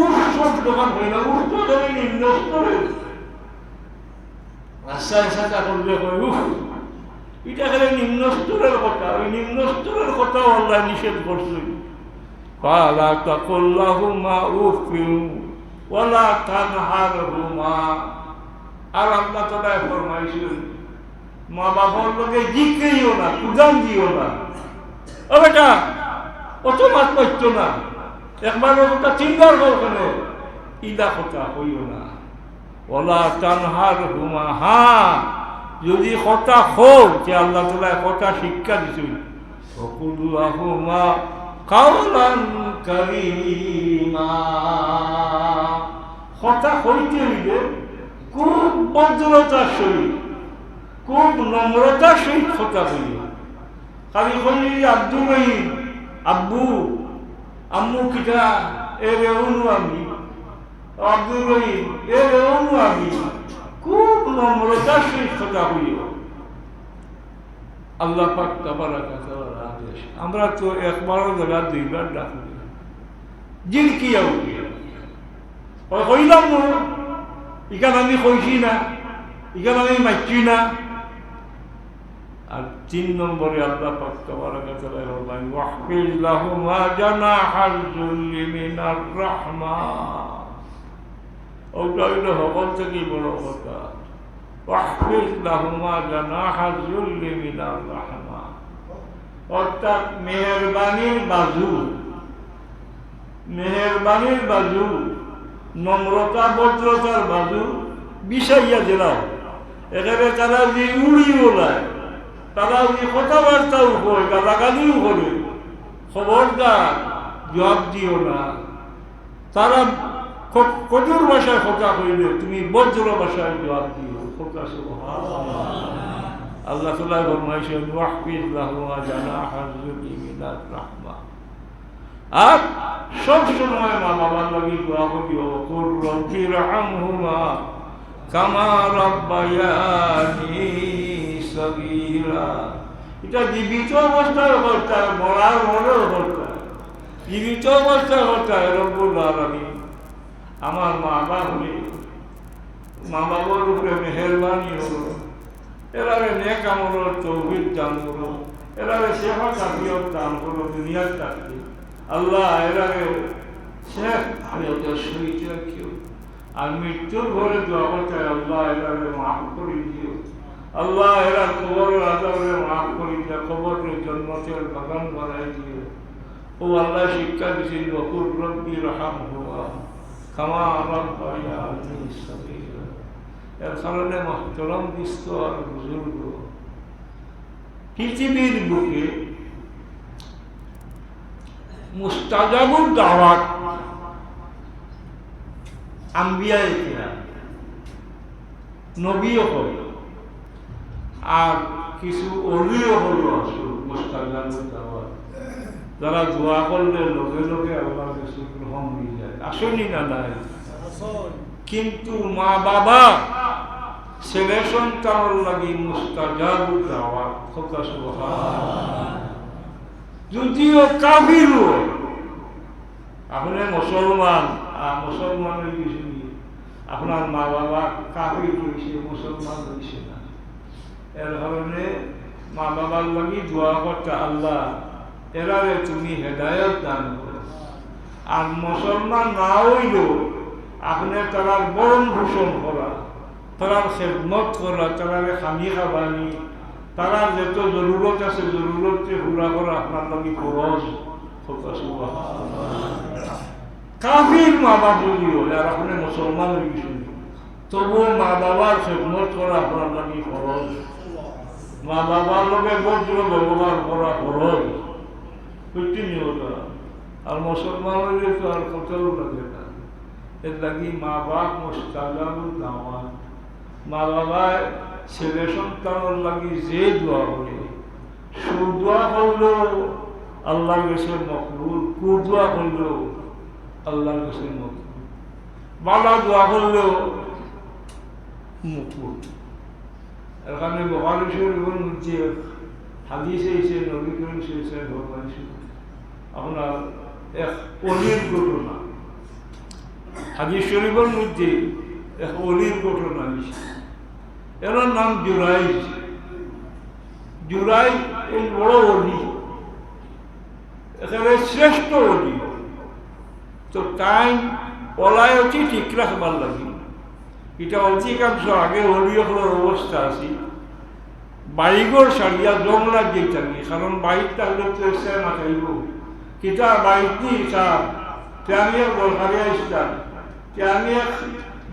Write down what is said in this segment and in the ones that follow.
উফ শব্দ গান হই না ধরে নিম্ন স্তরে আস্তে আস্তে করলে হয়, উফ, এটা খালি নিম্ন স্তরের কথা, ওই নিম্ন স্তরের কথাও আল্লাহ নিষেধ করছে ফালা তাকুল্লাহুমা উফিউ, ওয়ালা তানহারহুমা। আর আল্লাহ তাআলা ফরমাইছেন, মা বাবার লোকে জিকেইও না কুদান দিও না। ও বেটা, অত মাত পাইতো না। কথা না। যদি কথা হোক যে আল্লাহ তালা কথা শিক্ষা দিছিল হুমা কাউলান কারিমা। কথা হইতে হইলে খুব ভদ্রতার সহিত, খুব নম্রতার সহিত কথা হইল খালি কইলি আব্দুল আব্বু আম্মু কিটা, এ রে অনু আমি আব্দুল রহিম, এ রে অনু আমি খুব নম্রতার সহিত কথা আল্লাহ পাক আদেশ। আমরা তো একবারও জায়গা দুইবার ডাকি জিরকিয়া উঠি ওই কইলাম না। ইখান আমি কইছি না। ইখান আমি মাইছি না। আর তিন নম্বরে আল্লাহ পাক কথা। বাজু বাজু বিষাইয়া দিলাম এখানে তারা যে উড়ি ওলায় তারা যে কথাবার্তাও করে গালাগালিও করে খবরদার, জবাব দিও না। তারা কঠোর ভাষায় কথা কইলে, তুমি বজ্র ভাষায় জবাব দিও। কথা আল্লাহ তালা ফরমাইছেন ওয়াহফিজ লাহুমা জানাহা যুলি মিনার রাহমা। আর সব সময় মা বাবার লাগি দোয়া কুর রব্বি রহমহুমা কামা রব্বায়ানি সগীরা। এটা জীবিত অবস্থায় করতে হয় মরার মনেও করতে হয় জীবিত অবস্থায় করতে হয় রব্বুল আলামিন। আমার মা বাবা হলে, মা বাবার উপরে মেহরবানি হলো। এরারে নেক আমলের তৌহিদ দান করো। এরারে সেবা কাফিয়ত দান করো দুনিয়ার চাকরি আল্লাহ, এরারে শেখ ওদের শহীদ রাখিও। আর মৃত্যুর ঘরে দোয়া করতে আল্লাহ এরারে মাফ করে দিও। আল্লাহ এরা কবর আদারে মাফ করে দিও কবরের জন্মতের বাগান বানাই দিও। ও আল্লাহ, শিক্ষা দিয়েছেন বকুর রব্বি রহাম হুয়া খামা আলী এর কারণে আর বুজুর্গ। পৃথিবীর বুকে মুস্তাজাবুর দাওয়াত আম্বিয়া ইতিহাস নবীও হল আর কিছু অলিও হল যারা দোয়া করলে লগে লগে আল্লাহ কিছু গ্রহণ হয়ে যায়। আসেনি না নাই? কিন্তু মা বাবা, ছেলে সন্তানের লাগি মুস্তাজাবু দাওয়া সুবহান যদিও কাবির আপনি মুসলমান মুসলমানের কিছু আপনার মা বাবা কাবির হয়েছে, মুসলমান হয়েছে এর মা বাবার লাগি দোয়া করতে আল্লাহ এরারে তুমি হেদায়ত দান আর মুসলমান না হইলেও আপনি তারার বরণ ভূষণ করা, তারার খেদমত করা, তারার খামি খাবানি তারার যত জরুরত আছে জরুরতকে পুরা করা আপনার লাগি খরচ কাফির মা বলিও আর আপনি মুসলমান হয়ে গেছেন তবুও মা বাবার খেদমত করা আপনার লাগি খরচ মা বাবার লগে বজ্র ব্যবহার করা খরচ প্রতিনিয়ত আর মুসলমান হইলে তো আর কোথাও লাগে না এর লাগি মা বাপ মোস্তাজাবুল দাওয়াত। মা বাবায় ছেলে সন্তানের লাগি যে দোয়া করে সুদোয়া করলেও আল্লাহর কাছে মকবুল কুদোয়া করলেও আল্লাহর কাছে মকবুল। বালা দোয়া করলেও মকবুল। এখানে বহারি শরীফের মধ্যে হাদিসে এসে নবী করিম এসে আপনার এক অলির ঘটনা। হাদিস শরীফের মধ্যে এক অলির ঘটনা এসে এর নাম জুরাই জুরাই এই বড় অলি। এখানে শ্রেষ্ঠ অলি। তো তাই পলায়তি ঠিক রাখবার লাগে। এটা অধিকাংশ আগে হলিয়কলের অবস্থা আছে। বাড়িঘর সারিয়া জংলা দিয়ে থাকি কারণ বাড়ির থাকলে তো এসে না খাইব কিতা বাড়িত নি এক দরকারিয়া ইসলাম আমি এক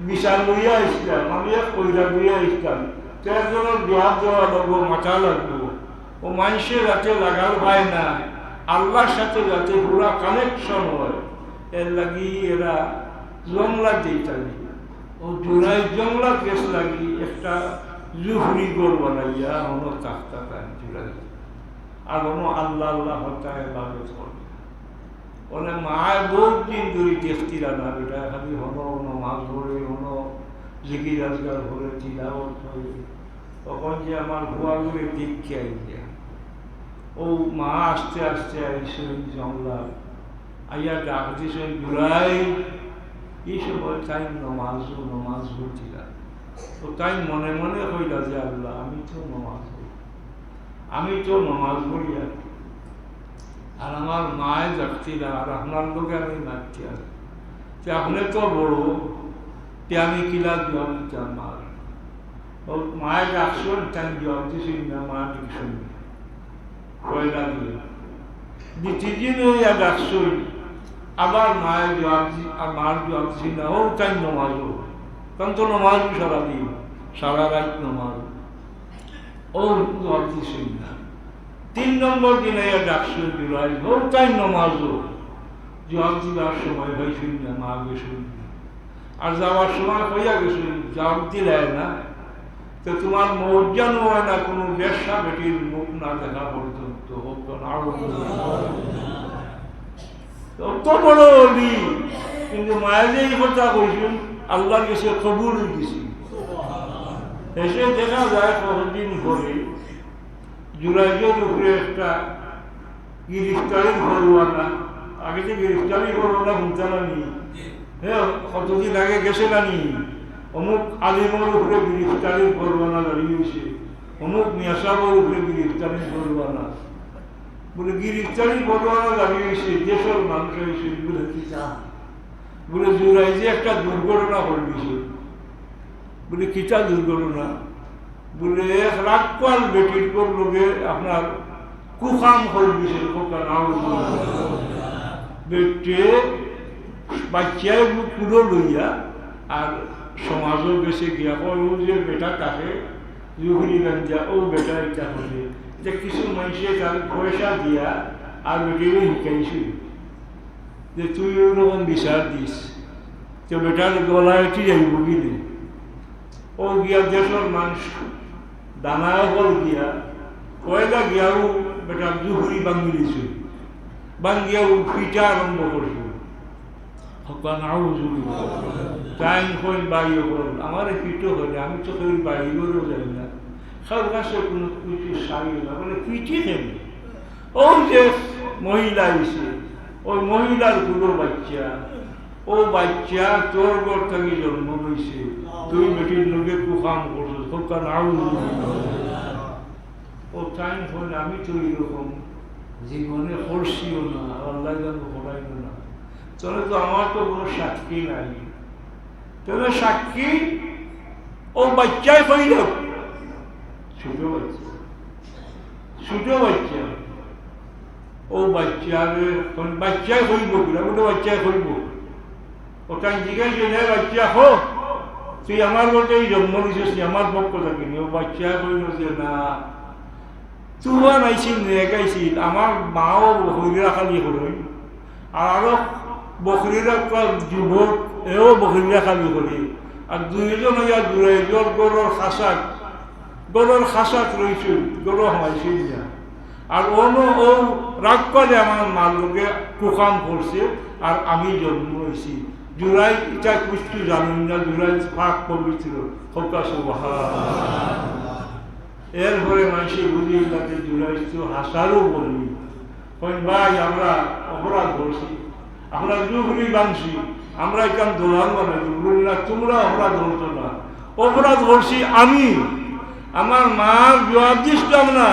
বিশাল লইয়া ইসলাম আমি এক কইরা লইয়া ইসলাম তো একজনের জবাব দেওয়া লাগবো মাথা লাগবো। ও মানুষের যাতে লাগার পায় না। আল্লাহর সাথে যাতে পুরা কানেকশন হয়। এর লাগি এরা জংলা দিয়ে থাকি ও জোড়াই জংলা কেস লাগি, একটা জুহরি গোল বানাইয়া হন তাক্তা তাই জোড়াই আর হন আল্লাহ আল্লাহ হতায় লাগে করে ওনে মায় বহুত দিন ধরে দেখতিরা না বেটা, খালি হন হন মাছ ধরে হন জিগি রাজগার ভরে তিলাবত করে। তখন যে আমার ভুয়াগুলি দীক্ষা আইয়া, ও মা আস্তে আস্তে আইসে জংলা আইয়া ডাক দিছে জুড়াই এই সময় তাই নমাজ নমাজ পড়ছিলাম তো তাই মনে মনে হইল যে আল্লাহ, আমি তো নমাজ আমি তো নমাজ পড়ি আর আর আমার মায় যাচ্ছিলাম আর আপনার লোকে আমি নাচছি আর যে আপনি তো বড়, তে আমি কিলা জবাব দিতাম মার ও মায়ের ডাকছেন, তাই জবাব দিছি না মা শুনি কয়লা দিয়ে। দ্বিতীয় দিন ওই ডাকছেন। আবার মায়ের জবাব আর মার জবাব দিছি না ও তাই নমাজও কারণ তো নমাজ সারাদিন, সারা রাত নমাজ ও না। তিন নম্বর দিনে ডাকছে জুলাই ও তাই নমাজও জবাব দিবার সময় হয়েছিল না, মা গেছিল আর যাওয়ার সময় হইয়া গেছিল জবাব দিলে না। তো তোমার মৌজান হয় না, কোনো ব্যবসা বেটির মুখ না দেখা পর্যন্ত হোক না অত বড় অলি কিন্তু মায়ের যে এই কথা কইছেন, আল্লাহর কাছে কবুল দিছি এসে দেখা যায় কতদিন পরে জুরাইজের উপরে একটা গিরিফতারি করবানা আগে যে গিরিফতারি করবানা শুনতে নানি হ্যাঁ কতদিন আগে গেছে নানি অমুক আলিমর উপরে গিরিফতারি করবানা দাঁড়িয়েছে অমুক মিয়াসাবর উপরে গিরিফতারি করবানা বলে গিরিফতারি করবানা দাঁড়িয়েছে দেশের মানুষ হয়েছে বলে কি চা? বলে, জুরাই যে একটা দুর্ঘটনা ঘটেছে। বলে কিটা দুর্ঘটনা? বলে, এক রাগপাল বেটির পর লোকে আপনার করে দিয়েছে কোকা বেটে বাচ্চায় পুরো লইয়া, আর সমাজও বেশি গিয়া ও যে বেটা তাকে জুহুরি গাঞ্জা, ও বেটা এটা করে যে কিছু মানুষে তার পয়সা দিয়া আর বেটিরে শিখাইছিল যে তুই ওরকম বিচার দিস তো বেটার গলায় কি যাইব গিলে ও গিয়া দেশের মানুষ দানায় হল গিয়া কয়লা গিয়াও বেটা জুহুরি বাঙ্গি দিছে। বাঙ্গিয়াও পিঠা আরম্ভ করছে। জুড়ি টাইম করল আমার পিঠো হলে আমি তো বাড়িও যাই না। কাছে কোনো কিছু সারি না মানে পিঠি খেলি ও যে মহিলা এসে, ওই মহিলারগুলো বাচ্চা, ও বাচ্চা তোর ঘর থেকে জন্ম হয়েছে তুই বেটির লোকে কুকাম করছিস হকান আউ ও টাইম হলে আমি তো এরকম জীবনে করছিও না, আল্লাহ যেন করাইল না। তাহলে তো আমার তো কোনো সাক্ষী নাই। তাহলে সাক্ষী ও বাচ্চায় কইল ছোট বাচ্চা ও বাচ্চারে বাচ্চায় কইব কিনা বলে বাচ্চায় কইব ওটা জিজ্ঞাসা যে বাচ্চা হো তুই আমার মতেই জন্ম দিছিস আমার পক্ষ থাকিনি ও বাচ্চা কইল যে না। তুয়া নাইছিল নেগাইছিল আমার মাও হইরা খালি হরই আর আরও বকরিরা যুবক, এও বকরিরা খাবি করি আর দুইজন হইয়া দূরে, জোর গরুর খাসাক গরুর খাসাক রয়েছে গরু হামাইছিল না আর অন্য ও রাগ করে আমার মা লোকে কুকাম করছে, আর আমি জন্ম হয়েছি জুলাই এটা কিছু জানুন না জুলাই ফাঁক সুবাহা এরপরে মানুষের বুঝি তাতে জুলাই তো হাসারও বলি। ভাই, আমরা অপরাধ করছি। আমরা জুহরি বাংছি আমরা এখান দোলান বানাই বলি না তোমরা অপরাধ করছ না। অপরাধ করছি আমি। আমার মার জবাব দিচ্ছিলাম না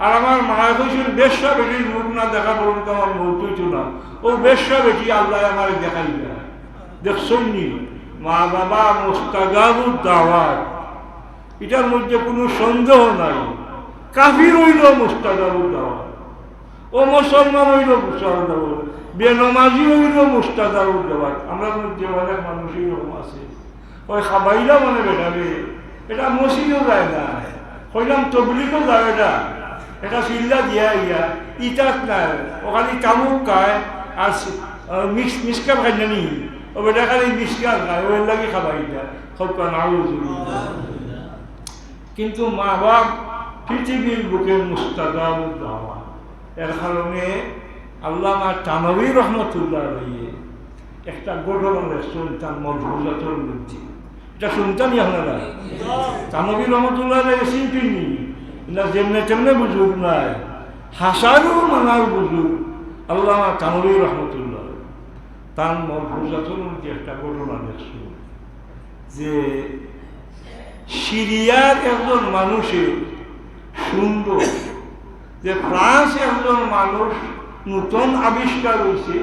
আর আমার মা কইছিল বেশ্যা বেটির মুখ না দেখা পর্যন্ত আমার মৌত হইতো না। ও বেশ্যা বেটি আল্লাহ আমার দেখাই না দেখছনি মা বাবা মোস্তাগাবুর দাওয়াত। এটার মধ্যে কোনো সন্দেহ নাই। কাফির হইল মুস্তাদাবুর দাওয়াত। ও মুসলমান হইল মুস্তাদাবুর বেনমাজি হইল মুস্তাদাবুর দাওয়াত। আমরা মধ্যে অনেক মানুষই রকম আছে। ওই খাবাইলা মনে বেটাবে এটা মসজিদও যায় না। হইলাম তবলিগও যায় এটা এটা চিল্লা দিয়া ইয়া ইটাত নাই। ও খালি কামুক খায়, আর মিক্স মিসকা খাই জানি ও বেটা খালি মিসকা খায় ওই লাগে খাবাইলা সব নাও কিন্তু মা বাপ পৃথিবীর বুকে মুস্তাদাব দাওয়া এর কারণে আল্লামা টানবী রহমতুল্লাহ রইয়ে একটা ঘটনা শুনতাম মরফুজাতর মধ্যে এটা শুনতামই আপনারা। টানবী রহমতুল্লাহ চিনতিনি না যেমনে তেমনে বুঝুক নাই হাসারও মানার বুঝুক আল্লামা টানবী রহমতুল্লাহ। তার মরফুজাতর মধ্যে একটা ঘটনা দেখছ, যে সিরিয়ার একজন মানুষের সুন্দর, যে ফ্রান্স একজন মানুষ নতুন আবিষ্কার হয়েছে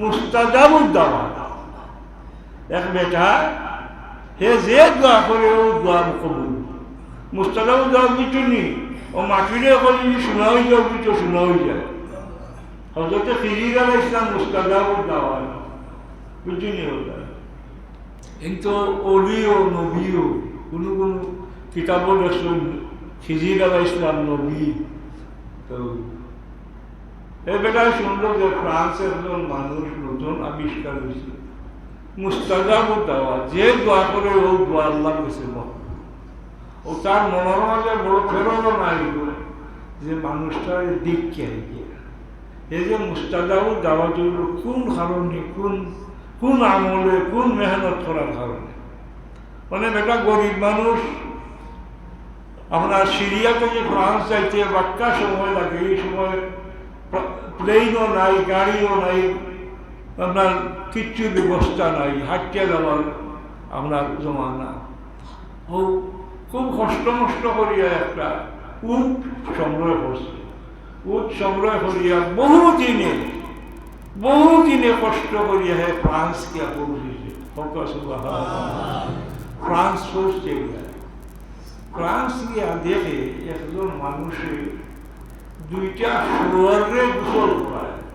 মুস্তাজাবুদ্দাওয়া এক বেটা হে যে দোয়া করে ও দোয়া কবুল। মুস্তাজাবুদ্দাওয়া বুঝছনি ও মাটিরে কলি শোনা হয়ে যাও বুঝছ শোনা হয়ে যায় হজরতে ফিরিয়ে গেল ইসলাম মুস্তাদাও দেওয়া মুস্তাজাবুদ্দাওয়া বুঝছনি ওটা? কিন্তু অলিও নবীও কোনো কোনো কিতাবও দেখুন খিজির আলাহ ইসলাম নবী। তো এই বেটায় শুনলো যে ফ্রান্সের একজন মানুষ নতুন আবিষ্কার হয়েছে। মুস্তাজাবু দেওয়া যে দোয়া করে ও দোয়া আল্লাহ গেছে ও তার মনের মাঝে বড় প্রেরণা নাই যে মানুষটার দিক কে এই যে মুস্তাজাবু দেওয়া জন্য কোন কারণে, কোন কোন আমলে, কোন মেহনত করার কারণে? মানে বেটা গরিব মানুষ, আপনার সিরিয়া থেকে ফ্রান্স যাইতে, বাক্কা সময় লাগে, এই সময় প্লেনও নাই, গাড়িও নাই আপনার কিচ্ছু ব্যবস্থা নাই, হাঁটিয়ে যাওয়ার আপনার জমানা। ও, খুব কষ্ট মষ্ট করিয়া একটা উট সংগ্রহ করছে। উট সংগ্রহ করিয়া বহু দিনে বহু দিনে কষ্ট করিয়া হে ফ্রান্সকে পৌঁছেছে। ফ্রান্স পৌঁছে গিয়া। ফ্রান্স গিয়া দেখে একজন মানুষের দুইটা শুয়ারে গোসল করায়।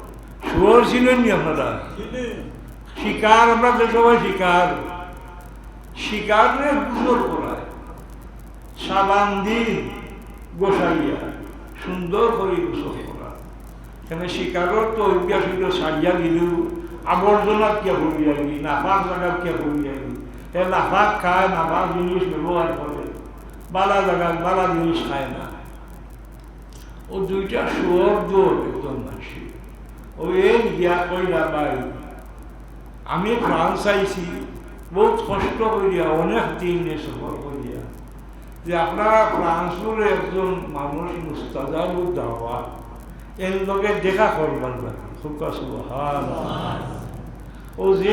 শুয়ার ছিলেন নি আপনারা? শিকার, আমরা যে সবাই শিকার। শিকারে গোসল করায় সাবান দিন গোসাইয়া। সুন্দর করে গোসল করা কেন শিকারর তো অভ্যাস সারিয়া দিলেও আবর্জনা কে করিয়া গি নাফাক জায়গা কে করিয়া গি নাফাক খায়, নাফাক জিনিস ব্যবহার করে। বালা জায়গা বালা জিনিস খায় না। ও দুইটা শুয়োর দৌড় একজন মাসি ও এই বিয়া কইলা বাই। আমি ফ্রান্স চাইছি বহুত কষ্ট করিয়া অনেক দিন সফর করিয়া যে আপনারা ফ্রান্সের একজন মানুষ মুস্তাজাবুর দাওয়া এর লগে দেখা করবার খুব কাছে ও যে